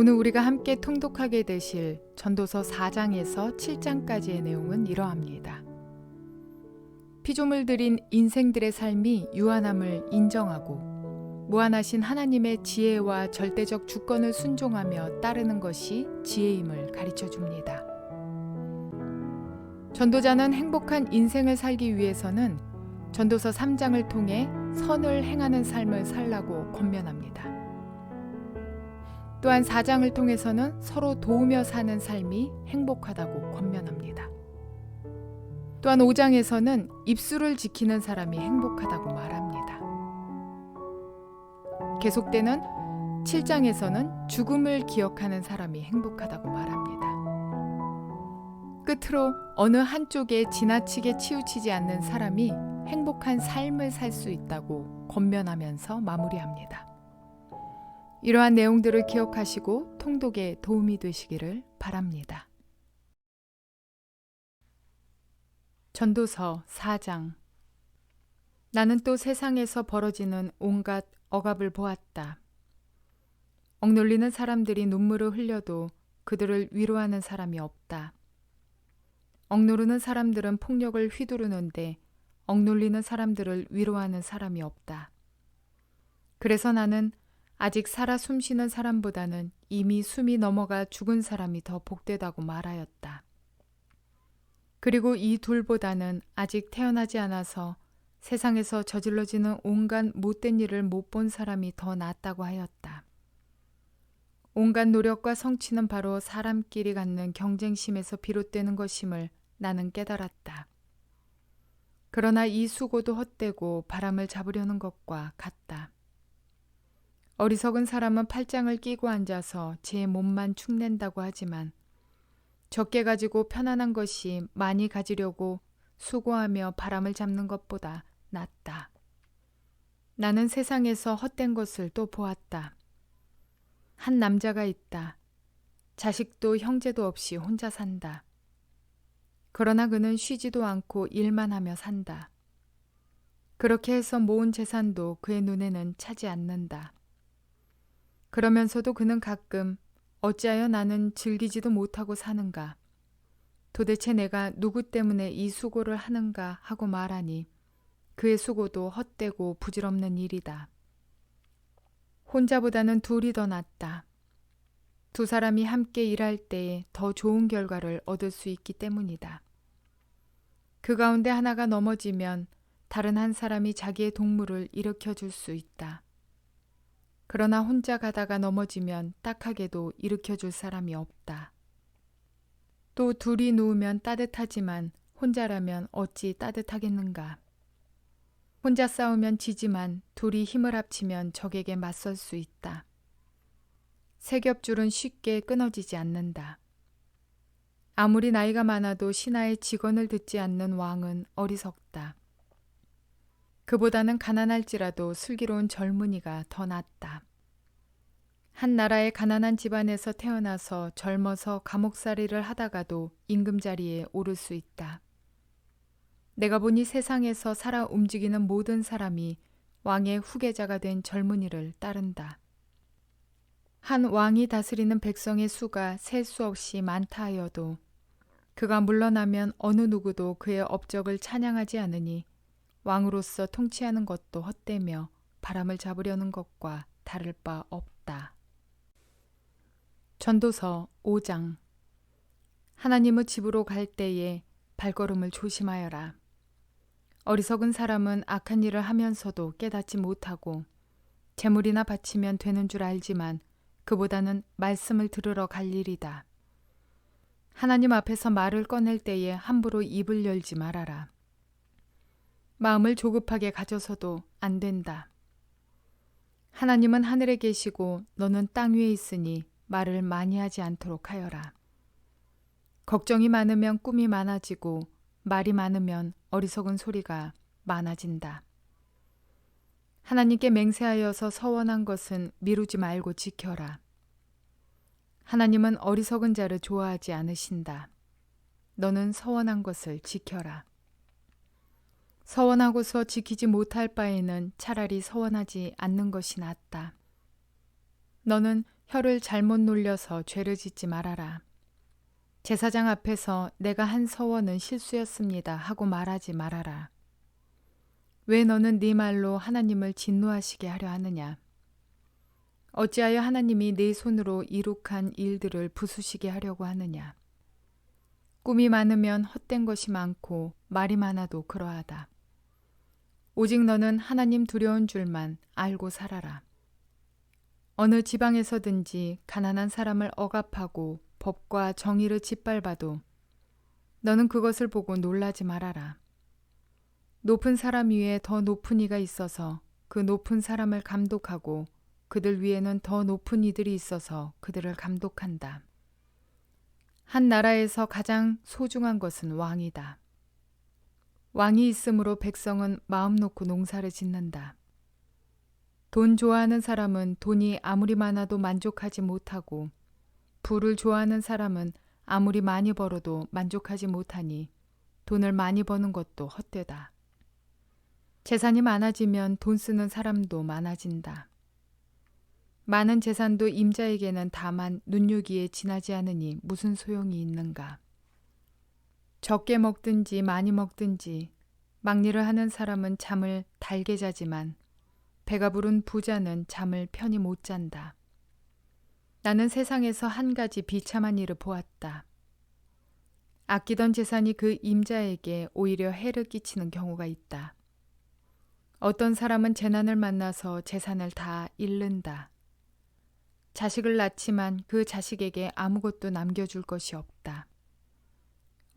오늘 우리가 함께 통독하게 되실 전도서 4장에서 7장까지의 내용은 이러합니다. 피조물 들인 인생들의 삶이 유한함을 인정하고 무한하신 하나님의 지혜와 절대적 주권을 순종하며 따르는 것이 지혜임을 가르쳐 줍니다. 전도자는 행복한 인생을 살기 위해서는 전도서 3장을 통해 선을 행하는 삶을 살라고 권면합니다. 또한 4장을 통해서는 서로 도우며 사는 삶이 행복하다고 권면합니다. 또한 5장에서는 입술을 지키는 사람이 행복하다고 말합니다. 계속되는 7장에서는 죽음을 기억하는 사람이 행복하다고 말합니다. 끝으로 어느 한쪽에 지나치게 치우치지 않는 사람이 행복한 삶을 살 수 있다고 권면하면서 마무리합니다. 이러한 내용들을 기억하시고 통독에 도움이 되시기를 바랍니다. 전도서 4장 나는 또 세상에서 벌어지는 온갖 억압을 보았다. 억눌리는 사람들이 눈물을 흘려도 그들을 위로하는 사람이 없다. 억누르는 사람들은 폭력을 휘두르는데 억눌리는 사람들을 위로하는 사람이 없다. 그래서 나는 아직 살아 숨쉬는 사람보다는 이미 숨이 넘어가 죽은 사람이 더 복되다고 말하였다. 그리고 이 둘보다는 아직 태어나지 않아서 세상에서 저질러지는 온갖 못된 일을 못 본 사람이 더 낫다고 하였다. 온갖 노력과 성취는 바로 사람끼리 갖는 경쟁심에서 비롯되는 것임을 나는 깨달았다. 그러나 이 수고도 헛되고 바람을 잡으려는 것과 같다. 어리석은 사람은 팔짱을 끼고 앉아서 제 몸만 축낸다고 하지만 적게 가지고 편안한 것이 많이 가지려고 수고하며 바람을 잡는 것보다 낫다. 나는 세상에서 헛된 것을 또 보았다. 한 남자가 있다. 자식도 형제도 없이 혼자 산다. 그러나 그는 쉬지도 않고 일만 하며 산다. 그렇게 해서 모은 재산도 그의 눈에는 차지 않는다. 그러면서도 그는 가끔 어찌하여 나는 즐기지도 못하고 사는가? 도대체 내가 누구 때문에 이 수고를 하는가 하고 말하니 그의 수고도 헛되고 부질없는 일이다. 혼자보다는 둘이 더 낫다. 두 사람이 함께 일할 때에 더 좋은 결과를 얻을 수 있기 때문이다. 그 가운데 하나가 넘어지면 다른 한 사람이 자기의 동물을 일으켜 줄 수 있다. 그러나 혼자 가다가 넘어지면 딱하게도 일으켜 줄 사람이 없다. 또 둘이 누우면 따뜻하지만 혼자라면 어찌 따뜻하겠는가. 혼자 싸우면 지지만 둘이 힘을 합치면 적에게 맞설 수 있다. 세겹줄은 쉽게 끊어지지 않는다. 아무리 나이가 많아도 신하의 직언을 듣지 않는 왕은 어리석다. 그보다는 가난할지라도 슬기로운 젊은이가 더 낫다. 한 나라의 가난한 집안에서 태어나서 젊어서 감옥살이를 하다가도 임금 자리에 오를 수 있다. 내가 보니 세상에서 살아 움직이는 모든 사람이 왕의 후계자가 된 젊은이를 따른다. 한 왕이 다스리는 백성의 수가 셀 수 없이 많다 하여도 그가 물러나면 어느 누구도 그의 업적을 찬양하지 않으니 왕으로서 통치하는 것도 헛되며 바람을 잡으려는 것과 다를 바 없다. 전도서 5장 하나님의 집으로 갈 때에 발걸음을 조심하여라. 어리석은 사람은 악한 일을 하면서도 깨닫지 못하고 재물이나 바치면 되는 줄 알지만 그보다는 말씀을 들으러 갈 일이다. 하나님 앞에서 말을 꺼낼 때에 함부로 입을 열지 말아라. 마음을 조급하게 가져서도 안 된다. 하나님은 하늘에 계시고 너는 땅 위에 있으니 말을 많이 하지 않도록 하여라. 걱정이 많으면 꿈이 많아지고 말이 많으면 어리석은 소리가 많아진다. 하나님께 맹세하여서 서원한 것은 미루지 말고 지켜라. 하나님은 어리석은 자를 좋아하지 않으신다. 너는 서원한 것을 지켜라. 서원하고서 지키지 못할 바에는 차라리 서원하지 않는 것이 낫다. 너는 혀를 잘못 놀려서 죄를 짓지 말아라. 제사장 앞에서 내가 한 서원은 실수였습니다 하고 말하지 말아라. 왜 너는 네 말로 하나님을 진노하시게 하려 하느냐? 어찌하여 하나님이 네 손으로 이룩한 일들을 부수시게 하려고 하느냐? 꿈이 많으면 헛된 것이 많고 말이 많아도 그러하다. 오직 너는 하나님 두려운 줄만 알고 살아라. 어느 지방에서든지 가난한 사람을 억압하고 법과 정의를 짓밟아도 너는 그것을 보고 놀라지 말아라. 높은 사람 위에 더 높은 이가 있어서 그 높은 사람을 감독하고 그들 위에는 더 높은 이들이 있어서 그들을 감독한다. 한 나라에서 가장 소중한 것은 왕이다. 왕이 있으므로 백성은 마음 놓고 농사를 짓는다. 돈 좋아하는 사람은 돈이 아무리 많아도 만족하지 못하고 부를 좋아하는 사람은 아무리 많이 벌어도 만족하지 못하니 돈을 많이 버는 것도 헛되다. 재산이 많아지면 돈 쓰는 사람도 많아진다. 많은 재산도 임자에게는 다만 눈요기에 지나지 않으니 무슨 소용이 있는가. 적게 먹든지 많이 먹든지 막리를 하는 사람은 잠을 달게 자지만 배가 부른 부자는 잠을 편히 못 잔다. 나는 세상에서 한 가지 비참한 일을 보았다. 아끼던 재산이 그 임자에게 오히려 해를 끼치는 경우가 있다. 어떤 사람은 재난을 만나서 재산을 다 잃는다. 자식을 낳지만 그 자식에게 아무것도 남겨줄 것이 없다.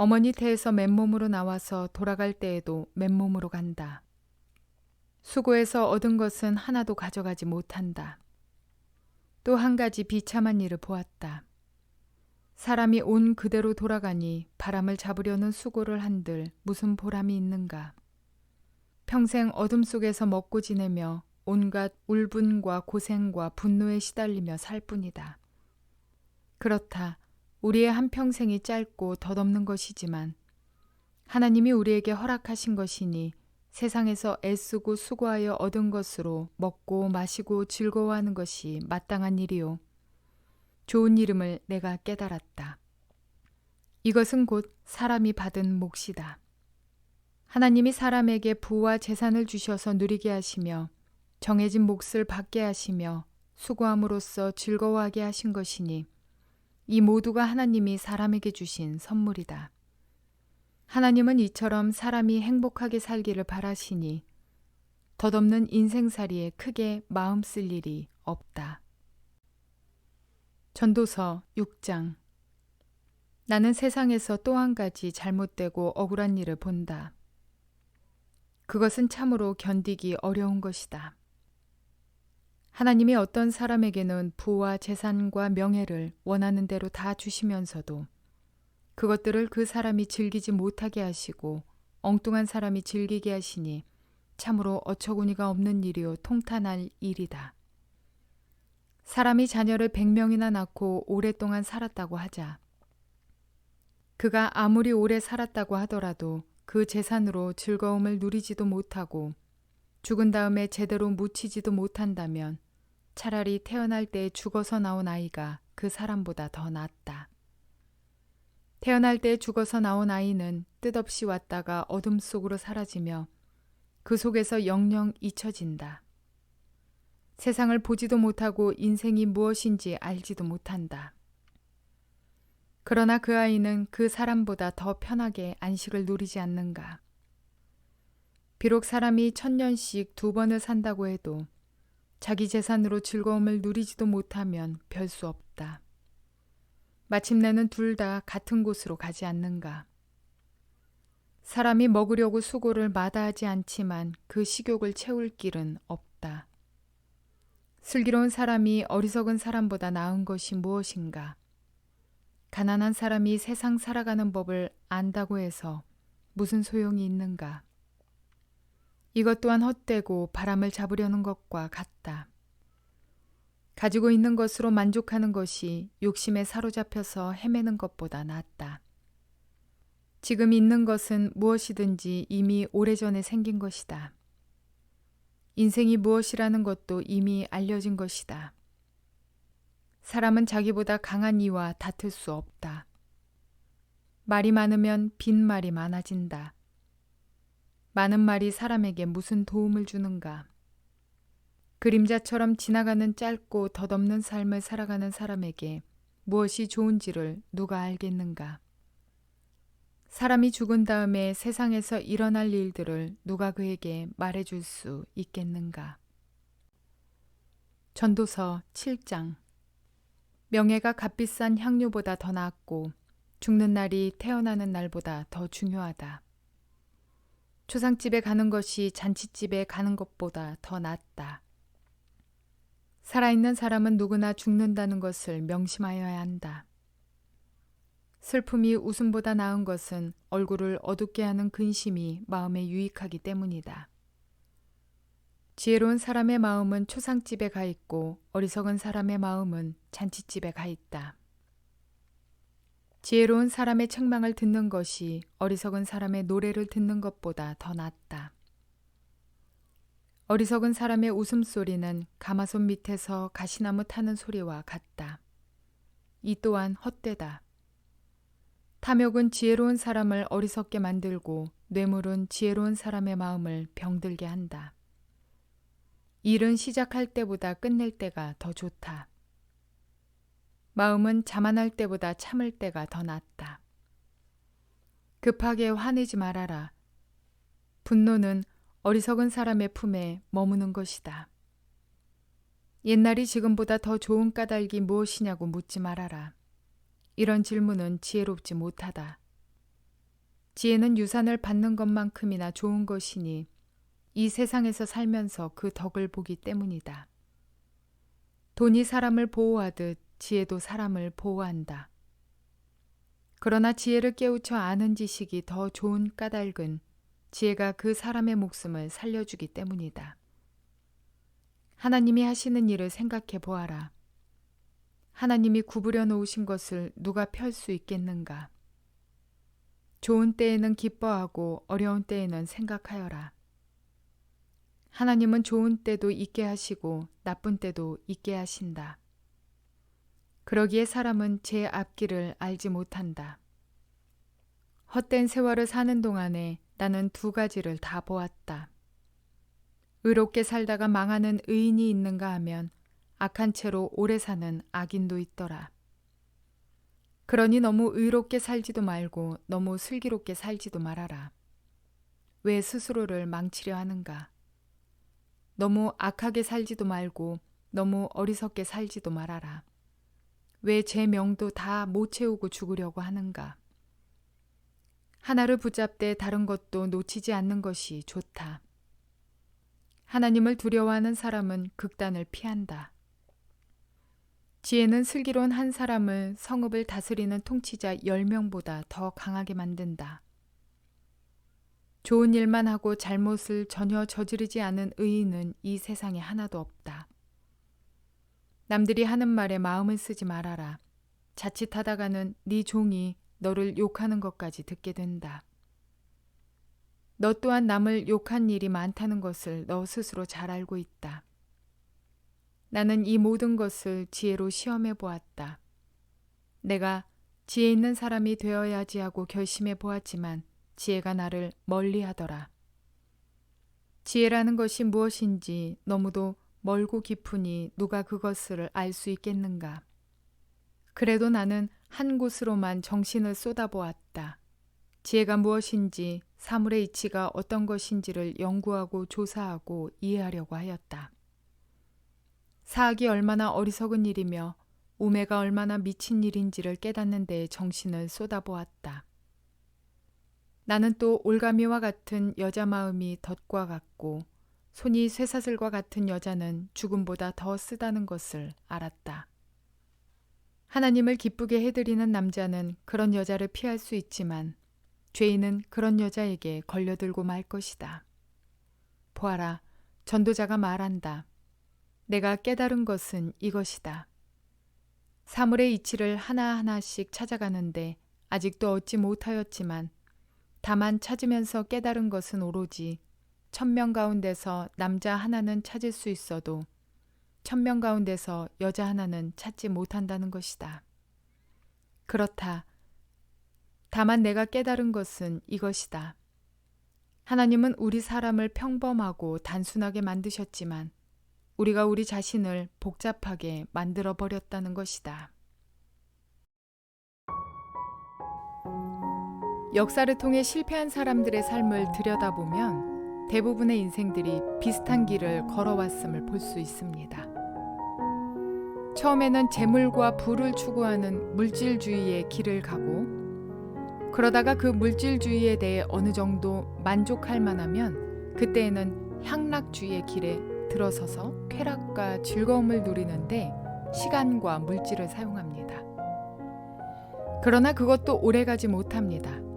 어머니 태에서 맨몸으로 나와서 돌아갈 때에도 맨몸으로 간다. 수고해서 얻은 것은 하나도 가져가지 못한다. 또 한 가지 비참한 일을 보았다. 사람이 온 그대로 돌아가니 바람을 잡으려는 수고를 한들 무슨 보람이 있는가. 평생 어둠 속에서 먹고 지내며 온갖 울분과 고생과 분노에 시달리며 살 뿐이다. 그렇다. 우리의 한평생이 짧고 덧없는 것이지만 하나님이 우리에게 허락하신 것이니 세상에서 애쓰고 수고하여 얻은 것으로 먹고 마시고 즐거워하는 것이 마땅한 일이요. 좋은 이름을 내가 깨달았다. 이것은 곧 사람이 받은 몫이다. 하나님이 사람에게 부와 재산을 주셔서 누리게 하시며 정해진 몫을 받게 하시며 수고함으로써 즐거워하게 하신 것이니 이 모두가 하나님이 사람에게 주신 선물이다. 하나님은 이처럼 사람이 행복하게 살기를 바라시니 덧없는 인생살이에 크게 마음 쓸 일이 없다. 전도서 6장 나는 세상에서 또 한 가지 잘못되고 억울한 일을 본다. 그것은 참으로 견디기 어려운 것이다. 하나님이 어떤 사람에게는 부와 재산과 명예를 원하는 대로 다 주시면서도 그것들을 그 사람이 즐기지 못하게 하시고 엉뚱한 사람이 즐기게 하시니 참으로 어처구니가 없는 일이요 통탄할 일이다. 사람이 자녀를 백명이나 낳고 오랫동안 살았다고 하자. 그가 아무리 오래 살았다고 하더라도 그 재산으로 즐거움을 누리지도 못하고 죽은 다음에 제대로 묻히지도 못한다면 차라리 태어날 때 죽어서 나온 아이가 그 사람보다 더 낫다. 태어날 때 죽어서 나온 아이는 뜻없이 왔다가 어둠 속으로 사라지며 그 속에서 영영 잊혀진다. 세상을 보지도 못하고 인생이 무엇인지 알지도 못한다. 그러나 그 아이는 그 사람보다 더 편하게 안식을 누리지 않는가. 비록 사람이 천년씩 두 번을 산다고 해도 자기 재산으로 즐거움을 누리지도 못하면 별 수 없다. 마침내는 둘 다 같은 곳으로 가지 않는가. 사람이 먹으려고 수고를 마다하지 않지만 그 식욕을 채울 길은 없다. 슬기로운 사람이 어리석은 사람보다 나은 것이 무엇인가? 가난한 사람이 세상 살아가는 법을 안다고 해서 무슨 소용이 있는가? 이것 또한 헛되고 바람을 잡으려는 것과 같다. 가지고 있는 것으로 만족하는 것이 욕심에 사로잡혀서 헤매는 것보다 낫다. 지금 있는 것은 무엇이든지 이미 오래전에 생긴 것이다. 인생이 무엇이라는 것도 이미 알려진 것이다. 사람은 자기보다 강한 이와 다툴 수 없다. 말이 많으면 빈말이 많아진다. 많은 말이 사람에게 무슨 도움을 주는가? 그림자처럼 지나가는 짧고 덧없는 삶을 살아가는 사람에게 무엇이 좋은지를 누가 알겠는가? 사람이 죽은 다음에 세상에서 일어날 일들을 누가 그에게 말해줄 수 있겠는가? 전도서 7장 명예가 값비싼 향료보다 더 낫고 죽는 날이 태어나는 날보다 더 중요하다. 초상집에 가는 것이 잔치집에 가는 것보다 더 낫다. 살아있는 사람은 누구나 죽는다는 것을 명심하여야 한다. 슬픔이 웃음보다 나은 것은 얼굴을 어둡게 하는 근심이 마음에 유익하기 때문이다. 지혜로운 사람의 마음은 초상집에 가 있고 어리석은 사람의 마음은 잔치집에 가 있다. 지혜로운 사람의 책망을 듣는 것이 어리석은 사람의 노래를 듣는 것보다 더 낫다. 어리석은 사람의 웃음소리는 가마솥 밑에서 가시나무 타는 소리와 같다. 이 또한 헛되다. 탐욕은 지혜로운 사람을 어리석게 만들고 뇌물은 지혜로운 사람의 마음을 병들게 한다. 일은 시작할 때보다 끝낼 때가 더 좋다. 마음은 자만할 때보다 참을 때가 더 낫다. 급하게 화내지 말아라. 분노는 어리석은 사람의 품에 머무는 것이다. 옛날이 지금보다 더 좋은 까닭이 무엇이냐고 묻지 말아라. 이런 질문은 지혜롭지 못하다. 지혜는 유산을 받는 것만큼이나 좋은 것이니 이 세상에서 살면서 그 덕을 보기 때문이다. 돈이 사람을 보호하듯 지혜도 사람을 보호한다. 그러나 지혜를 깨우쳐 아는 지식이 더 좋은 까닭은 지혜가 그 사람의 목숨을 살려주기 때문이다. 하나님이 하시는 일을 생각해 보아라. 하나님이 구부려 놓으신 것을 누가 펼 수 있겠는가? 좋은 때에는 기뻐하고 어려운 때에는 생각하여라. 하나님은 좋은 때도 있게 하시고 나쁜 때도 있게 하신다. 그러기에 사람은 제 앞길을 알지 못한다. 헛된 세월을 사는 동안에 나는 두 가지를 다 보았다. 의롭게 살다가 망하는 의인이 있는가 하면 악한 채로 오래 사는 악인도 있더라. 그러니 너무 의롭게 살지도 말고 너무 슬기롭게 살지도 말아라. 왜 스스로를 망치려 하는가? 너무 악하게 살지도 말고 너무 어리석게 살지도 말아라. 왜 제 명도 다 못 채우고 죽으려고 하는가? 하나를 붙잡되 다른 것도 놓치지 않는 것이 좋다. 하나님을 두려워하는 사람은 극단을 피한다. 지혜는 슬기로운 한 사람을 성읍을 다스리는 통치자 10명보다 더 강하게 만든다. 좋은 일만 하고 잘못을 전혀 저지르지 않은 의인은 이 세상에 하나도 없다. 남들이 하는 말에 마음을 쓰지 말아라. 자칫하다가는 네 종이 너를 욕하는 것까지 듣게 된다. 너 또한 남을 욕한 일이 많다는 것을 너 스스로 잘 알고 있다. 나는 이 모든 것을 지혜로 시험해 보았다. 내가 지혜 있는 사람이 되어야지 하고 결심해 보았지만 지혜가 나를 멀리 하더라. 지혜라는 것이 무엇인지 너무도 멀고 깊으니 누가 그것을 알 수 있겠는가. 그래도 나는 한 곳으로만 정신을 쏟아보았다. 지혜가 무엇인지 사물의 이치가 어떤 것인지를 연구하고 조사하고 이해하려고 하였다. 사악이 얼마나 어리석은 일이며 우매가 얼마나 미친 일인지를 깨닫는 데에 정신을 쏟아보았다. 나는 또 올가미와 같은 여자 마음이 덫과 같고 손이 쇠사슬과 같은 여자는 죽음보다 더 쓰다는 것을 알았다. 하나님을 기쁘게 해드리는 남자는 그런 여자를 피할 수 있지만 죄인은 그런 여자에게 걸려들고 말 것이다. 보아라, 전도자가 말한다. 내가 깨달은 것은 이것이다. 사물의 이치를 하나하나씩 찾아가는데 아직도 얻지 못하였지만 다만 찾으면서 깨달은 것은 오로지 천명 가운데서 남자 하나는 찾을 수 있어도 천명 가운데서 여자 하나는 찾지 못한다는 것이다. 그렇다. 다만 내가 깨달은 것은 이것이다. 하나님은 우리 사람을 평범하고 단순하게 만드셨지만 우리가 우리 자신을 복잡하게 만들어 버렸다는 것이다. 역사를 통해 실패한 사람들의 삶을 들여다보면 대부분의 인생들이 비슷한 길을 걸어왔음을 볼 수 있습니다. 처음에는 재물과 부를 추구하는 물질주의의 길을 가고 그러다가 그 물질주의에 대해 어느 정도 만족할 만하면 그때에는 향락주의의 길에 들어서서 쾌락과 즐거움을 누리는데 시간과 물질을 사용합니다. 그러나 그것도 오래가지 못합니다.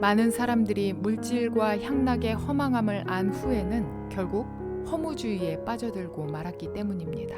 많은 사람들이 물질과 향락의 허망함을 안 후에는 결국 허무주의에 빠져들고 말았기 때문입니다.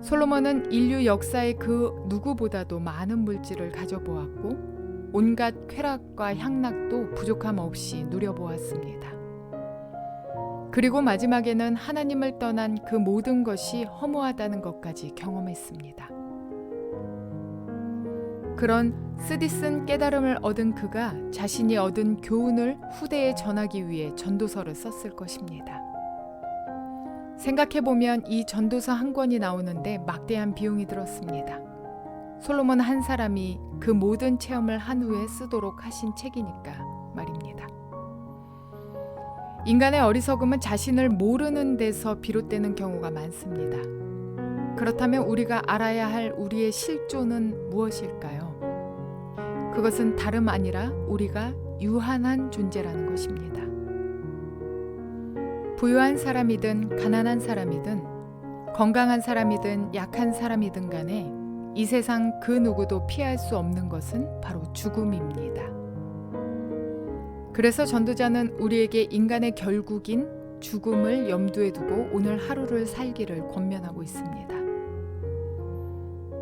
솔로몬은 인류 역사의 그 누구보다도 많은 물질을 가져보았고 온갖 쾌락과 향락도 부족함 없이 누려보았습니다. 그리고 마지막에는 하나님을 떠난 그 모든 것이 허무하다는 것까지 경험했습니다. 그런 쓰디쓴 깨달음을 얻은 그가 자신이 얻은 교훈을 후대에 전하기 위해 전도서를 썼을 것입니다. 생각해보면 이 전도서 한 권이 나오는데 막대한 비용이 들었습니다. 솔로몬 한 사람이 그 모든 체험을 한 후에 쓰도록 하신 책이니까 말입니다. 인간의 어리석음은 자신을 모르는 데서 비롯되는 경우가 많습니다. 그렇다면 우리가 알아야 할 우리의 실존은 무엇일까요? 그것은 다름 아니라 우리가 유한한 존재라는 것입니다. 부유한 사람이든 가난한 사람이든 건강한 사람이든 약한 사람이든 간에 이 세상 그 누구도 피할 수 없는 것은 바로 죽음입니다. 그래서 전도자는 우리에게 인간의 결국인 죽음을 염두에 두고 오늘 하루를 살기를 권면하고 있습니다.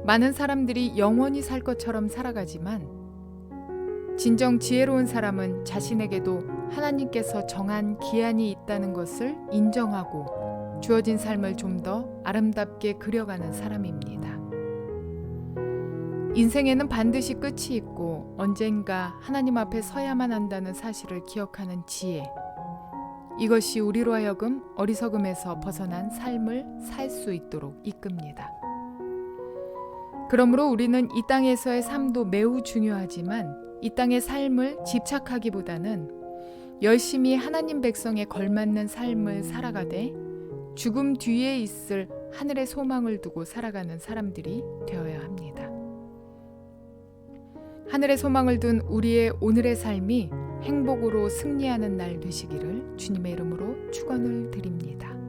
많은 사람들이 영원히 살 것처럼 살아가지만 진정 지혜로운 사람은 자신에게도 하나님께서 정한 기한이 있다는 것을 인정하고 주어진 삶을 좀 더 아름답게 그려가는 사람입니다. 인생에는 반드시 끝이 있고 언젠가 하나님 앞에 서야만 한다는 사실을 기억하는 지혜. 이것이 우리로 하여금 어리석음에서 벗어난 삶을 살 수 있도록 이끕니다. 그러므로 우리는 이 땅에서의 삶도 매우 중요하지만 이 땅의 삶을 집착하기보다는 열심히 하나님 백성에 걸맞는 삶을 살아가되 죽음 뒤에 있을 하늘의 소망을 두고 살아가는 사람들이 되어야 합니다. 하늘의 소망을 둔 우리의 오늘의 삶이 행복으로 승리하는 날 되시기를 주님의 이름으로 축원을 드립니다.